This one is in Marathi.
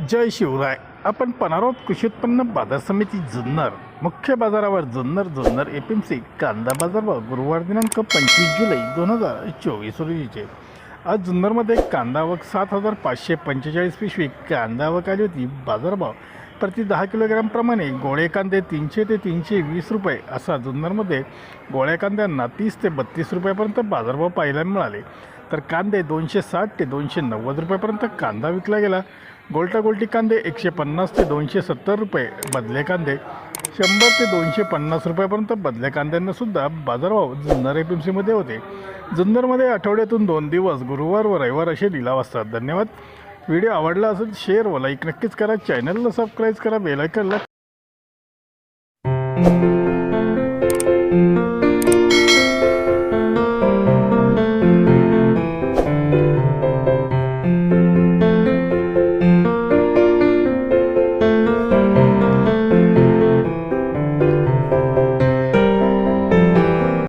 जय शिवराय. आपण पणारोप कृषी उत्पन्न बाजार समिती जुन्नर मुख्य बाजारावर जुन्नर जुन्नर एपीएमसी सी कांदा बाजारभाव गुरुवार दिनांक पंचवीस जुलै दोन हजार चोवीस रोजीचे. आज जुन्नरमध्ये कांदा आवक सात हजार पाचशे पंचेचाळीस पिशवी कांदा आवक आली होती बाजारभाव प्रति दहा किलोग्रॅमप्रमाणे गोळे कांदे तीनशे ते तीनशे वीस रुपये असा जुन्नरमध्ये गोळ्या कांद्यांना तीस ते बत्तीस रुपयापर्यंत बाजारभाव पाहायला मिळाले. तर कांदे दोनशे साठ ते दोनशे नव्वद रुपयापर्यंत कांदा विकला गेला. गोलटा गोलटी कांदे एकशे पन्नास ते दोनशे सत्तर रुपये. बदले कांदे शंभर ते दोनशे पन्नास रुपयापर्यंत बदल्या कांद्यांना सुद्धा बाजारभाव जुन्नर एफ एम सीमध्ये होते. जुन्नरमध्ये आठवड्यातून दोन दिवस गुरुवार व रविवार असे लिलाव असतात. धन्यवाद. व्हिडिओ आवडला असेल शेअर व लाईक नक्कीच करा. चॅनलला सबस्क्राईब करा बेलायकनला